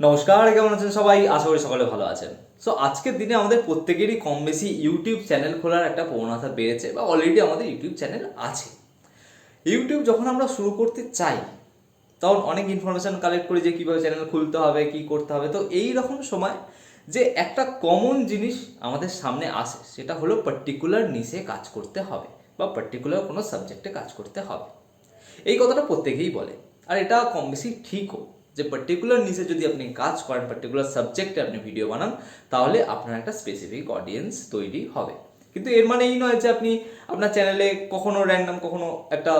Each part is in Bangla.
নমস্কার, কেমন আছেন সবাই? আশা করি সকলে ভালো আছেন। সো আজকের দিনে আমাদের প্রত্যেকেরই কম বেশি ইউটিউব চ্যানেল খোলার একটা প্রবণতা বেড়েছে, বা অলরেডি আমাদের ইউটিউব চ্যানেল আছে। ইউটিউব যখন আমরা শুরু করতে চাই, তখন অনেক ইনফরমেশন কালেক্ট করি যে কীভাবে চ্যানেল খুলতে হবে, কী করতে হবে। তো এই রকম সময় যে একটা কমন জিনিস আমাদের সামনে আসে, সেটা হলো পার্টিকুলার নিশে কাজ করতে হবে, বা পার্টিকুলার কোনো সাবজেক্টে কাজ করতে হবে। এই কথাটা প্রত্যেকেই বলে, আর এটা কম বেশি ঠিকও যে পার্টিকুলার নিচে যদি আপনি কাজ করেন পার্টিকুলার সাবজেক্টে আপনি ভিডিও বানান, তাহলে আপনার একটা স্পেসিফিক অডিয়েন্স তৈরি হবে। কিন্তু এর মানে এই নয় যে আপনি আপনার চ্যানেলে কখনো র্যান্ডম কখনো একটা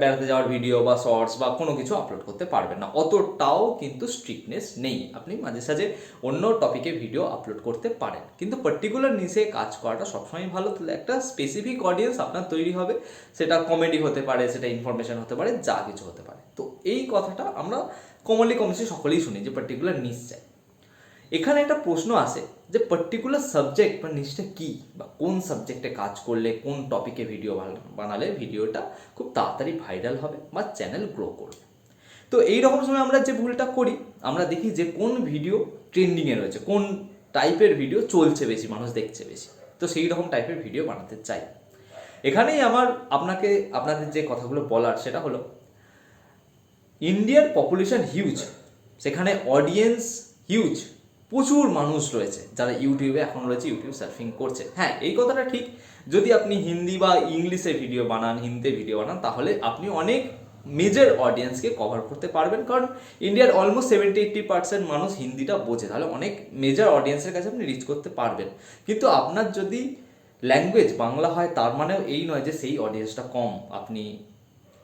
বেড়াতে যাওয়ার ভিডিও বা শর্টস বা কোনো কিছু আপলোড করতে পারবেন না। অতটাও কিন্তু স্ট্রিকনেস নেই। আপনি মাঝে সাঝে অন্য টপিকে ভিডিও আপলোড করতে পারেন। কিন্তু পার্টিকুলার নিচে কাজ করাটা সবসময় ভালো। তাহলে একটা স্পেসিফিক অডিয়েন্স আপনার তৈরি হবে। সেটা কমেডি হতে পারে, সেটা ইনফরমেশন হতে পারে, যা কিছু হতে পারে। তো এই কথাটা আমরা কমনলি কমসি সকলেই শুনি যে পার্টিকুলার নিচ চাই। এখানে একটা প্রশ্ন আসে যে পার্টিকুলার সাবজেক্ট বা নিচটা কি? বা কোন সাবজেক্টে কাজ করলে, কোন টপিকে ভিডিও বানালে ভিডিওটা খুব তাড়াতাড়ি ভাইরাল হবে বা চ্যানেল গ্রো করবে। তো এই রকম সময় আমরা যে ভুলটা করি, আমরা দেখি যে কোন ভিডিও ট্রেন্ডিংয়ে রয়েছে, কোন টাইপের ভিডিও চলছে বেশি, মানুষ দেখছে বেশি। তো সেই রকম টাইপের ভিডিও বানাতে চাই। এখানেই আমার আপনাকে, আপনাদের যে কথাগুলো বলার সেটা হলো ইন্ডিয়ার পপুলেশন হিউজ সেখানে অডিয়েন্স হিউজ প্রচুর মানুষ রয়েছে যারা ইউটিউবে এখন রয়েছে, ইউটিউব সার্ফিং করছে। হ্যাঁ এই কথাটা ঠিক। যদি আপনি হিন্দি বা ইংলিশে ভিডিও বানান, হিন্দিতে ভিডিও বানান, তাহলে আপনি অনেক মেজর অডিয়েন্সকে কভার করতে পারবেন। কারণ ইন্ডিয়ার অলমোস্ট সেভেন্টি এইট্টি পার্সেন্ট মানুষ হিন্দিটা বোঝে। তাহলে অনেক মেজর অডিয়েন্সের কাছে আপনি রিচ করতে পারবেন। কিন্তু আপনার যদি ল্যাঙ্গুয়েজ বাংলা হয়, তার মানেও এই নয় যে সেই অডিয়েন্সটা কম। আপনি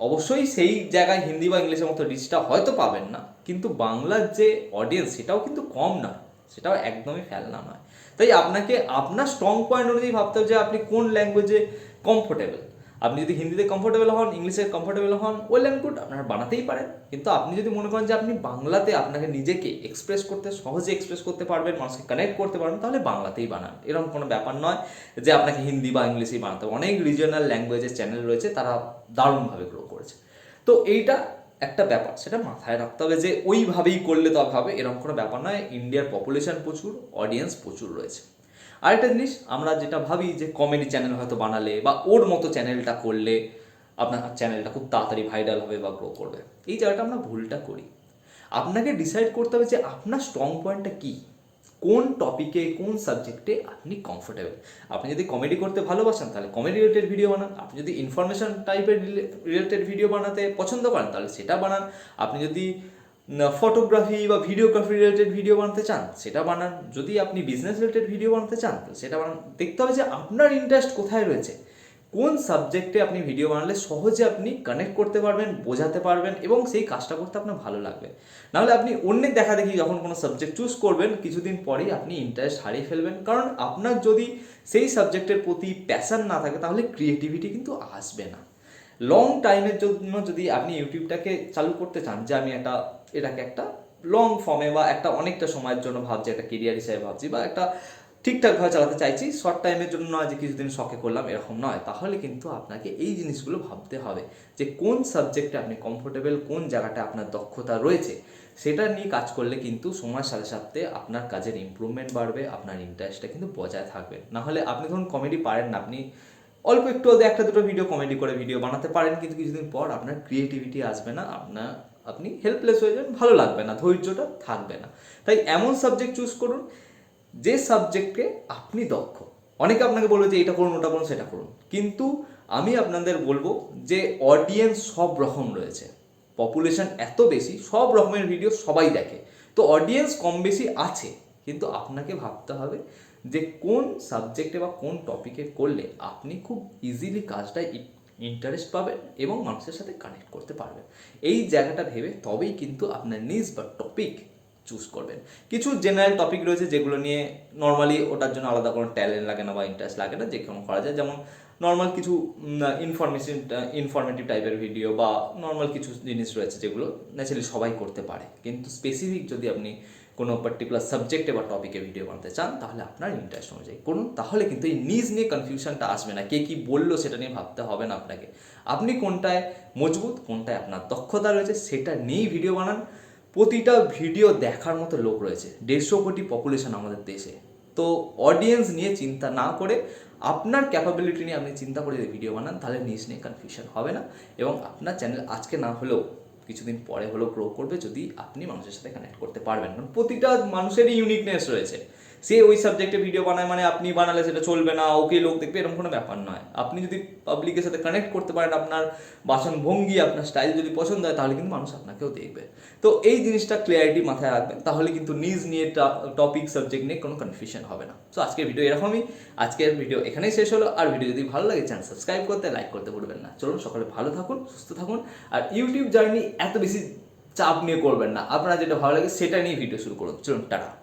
অবশ্যই সেই জায়গায় হিন্দি বা ইংলিশের মতো রিচটা হয়তো পাবেন না। কিন্তু বাংলার যে অডিয়েন্স সেটাও কিন্তু কম নয় সেটাও একদমই ফেলনা নয়। তাই আপনাকে আপনার স্ট্রং পয়েন্ট অনুযায়ী ভাবতে হবে যে আপনি কোন ল্যাঙ্গুয়েজে কমফোর্টেবল আপনি যদি হিন্দিতে কমফোর্টেবল হন, ইংলিশে কমফোর্টেবল হন অ্যান্ড গুড আপনারা বানাতেই পারেন। কিন্তু আপনি যদি মনে করেন যে আপনি বাংলাতে আপনাকে নিজেকে এক্সপ্রেস করতে, সহজে এক্সপ্রেস করতে পারবেন, মানুষকে কানেক্ট করতে পারবেন, তাহলে বাংলাতেই বানান। এরকম কোনো ব্যাপার নয় যে আপনাকে হিন্দি বা ইংলিশেই বানাতে হবে। অনেক রিজিওনাল ল্যাঙ্গুয়েজের চ্যানেল রয়েছে, তারা দারুণভাবে গ্রো করেছে। তো এইটা একটা ব্যাপার, সেটা মাথায় রাখতে হবে যে ওইভাবেই করলে তো হবে, এরকম কোনো ব্যাপার নয় ইন্ডিয়ার পপুলেশন প্রচুর অডিয়েন্স প্রচুর রয়েছে। আরেকটা জিনিস, আমরা যেটা ভাবি যে কমেডি চ্যানেল হয়তো বানালে বা ওর মতো চ্যানেলটা করলে আপনার চ্যানেলটা খুব তাড়াতাড়ি ভাইরাল হবে বা গ্রো করবে। এই জায়গাটা আমরা ভুলটা করি। আপনাকে ডিসাইড করতে হবে যে আপনার স্ট্রং পয়েন্টটা কী। কোন টপিকে কোন সাবজেক্টে আপনি কমফোর্টেবল আপনি যদি কমেডি করতে ভালোবাসেন, তাহলে কমেডি রিলেটেড ভিডিও বানান। আপনি যদি ইনফরমেশন টাইপের রিলেটেড ভিডিও বানাতে পছন্দ করেন, তাহলে সেটা বানান। আপনি যদি ফটোগ্রাফি বা ভিডিওগ্রাফি রিলেটেড ভিডিও বানাতে চান, সেটা বানান। যদি আপনি বিজনেস রিলেটেড ভিডিও বানাতে চান সেটা বানান। দেখতে হবে যে আপনার ইন্টারেস্ট কোথায় রয়েছে। কোন সাবজেক্টে আপনি ভিডিও বানালে সহজে আপনি কানেক্ট করতে পারবেন, বোঝাতে পারবেন এবং সেই কাজটা করতে আপনার ভালো লাগবে। নাহলে আপনি অন্যের দেখা দেখি যখন কোনো সাবজেক্ট চুজ করবেন, কিছুদিন পরেই আপনি ইন্টারেস্ট হারিয়ে ফেলবেন। কারণ আপনার যদি সেই সাবজেক্টের প্রতি প্যাশন না থাকে, তাহলে ক্রিয়েটিভিটি কিন্তু আসবে না। লং টাইমের জন্য যদি আপনি ইউটিউবটাকে চালু করতে চান, যে আমি একটা, এটাকে একটা লং ফর্মে বা একটা অনেকটা সময়ের জন্য ভাবছি, একটা কেরিয়ার হিসেবে ভাবছি বা একটা ঠিকঠাকভাবে চালাতে চাইছি। শর্ট টাইমের জন্য নয় যে কিছুদিন শখে করলাম এরকম নয়। তাহলে কিন্তু আপনাকে এই জিনিসগুলো ভাবতে হবে যে কোন সাবজেক্টে আপনি কমফোর্টেবল কোন জায়গাটা আপনার দক্ষতা রয়েছে, সেটা নিয়ে কাজ করলে কিন্তু সময়ের সাথে সাথে আপনার কাজের ইমপ্রুভমেন্ট বাড়বে, আপনার ইন্টারেস্টটা কিন্তু বজায় থাকবে। না হলে আপনি ধরুন কমেডি পারেন না, আপনি অল্প একটু একটা দুটো ভিডিও কমেডি করে ভিডিও বানাতে পারেন, কিন্তু কিছুদিন পর আপনার ক্রিয়েটিভিটি আসবে না, আপনার, আপনি হেল্পলেস হয়ে যাবেন, ভালো লাগবে না, ধৈর্যটা থাকবে না। তাই এমন সাবজেক্ট চুজ করুন যে সাবজেক্টে আপনি দক্ষ, অনেকে আপনাকে বলবে যে এটা করুন, ওটা করুন, সেটা করুন। কিন্তু আমি আপনাদের বলব যে অডিয়েন্স সব রকম রয়েছে। পপুলেশন এত বেশি, সব রকমের ভিডিও সবাই দেখে। তো অডিয়েন্স কম বেশি আছে, কিন্তু আপনাকে ভাবতে হবে যে কোন সাবজেক্টে বা কোন টপিকে করলে আপনি খুব ইজিলি কাজটা ইন্টারেস্ট পাবেন এবং মানুষের সাথে কানেক্ট করতে পারবেন। এই জায়গাটা ভেবে তবেই কিন্তু আপনার নিজ বা টপিক চুজ করবেন। কিছু জেনারেল টপিক রয়েছে যেগুলো নিয়ে নর্মালি ওটার জন্য আলাদা কোনো ট্যালেন্ট লাগে না বা ইন্টারেস্ট লাগে না যে কোনো করা যায়। যেমন নর্মাল কিছু ইনফরমেশন ইনফরমেটিভ টাইপের ভিডিও বা নর্মাল কিছু জিনিস রয়েছে যেগুলো ন্যাচারালি সবাই করতে পারে। কিন্তু স্পেসিফিক যদি আপনি কোনো পার্টিকুলার সাবজেক্টে বা টপিকে ভিডিও বানাতে চান, তাহলে আপনার ইন্টারেস্ট অনুযায়ী করুন। তাহলে কিন্তু এই নিজ নিয়ে কনফিউশনটা আসবে না। কে কী বলল সেটা নিয়ে ভাবতে হবে না আপনাকে। আপনি কোনটায় মজবুত, কোনটায় আপনার দক্ষতা রয়েছে, সেটা নিয়েই ভিডিও বানান। প্রতিটা ভিডিও দেখার মতো লোক রয়েছে। দেড়শো কোটি পপুলেশন আমাদের দেশে। তো অডিয়েন্স নিয়ে চিন্তা না করে আপনার ক্যাপাবিলিটি নিয়ে আপনি চিন্তা করে যদি ভিডিও বানান, তাহলে নিজ নিয়ে কনফিউশন হবে না। এবং আপনার চ্যানেল আজকে না হলেও কিছুদিন পরে হলেও গ্রো করবে যদি আপনি মানুষের সাথে কানেক্ট করতে পারবেন। কারণ প্রতিটা মানুষেরই ইউনিকনেস রয়েছে। সে ওই সাবজেক্টে ভিডিও বানায় মানে আপনি বানালে সেটা চলবে না, ওকে লোক দেখবে, এরকম কোনো ব্যাপার নয়। আপনি যদি পাবলিকের সাথে কানেক্ট করতে পারেন, আপনার বাসন ভঙ্গি আপনার স্টাইল যদি পছন্দ হয়, তাহলে কিন্তু মানুষ আপনাকেও দেখবে। তো এই জিনিসটা ক্লিয়ারিটি মাথায় রাখবেন, তাহলে কিন্তু নিজ নিয়ে টপিক সাবজেক্ট নিয়ে কোনো কনফিউশন হবে না। তো আজকের ভিডিও এরকমই। আজকের ভিডিও এখানেই শেষ হলো। আর ভিডিও যদি ভালো লাগে চ্যানেল সাবস্ক্রাইব করতে লাইক করতে ভুলবেন না। চলুন সকলে ভালো থাকুন, সুস্থ থাকুন। আর ইউটিউব জার্নি এত বেশি চাপ নিয়ে করবেন না। আপনার যেটা ভালো লাগে সেটা নিয়ে ভিডিও শুরু করুন। চলুন, টাটা।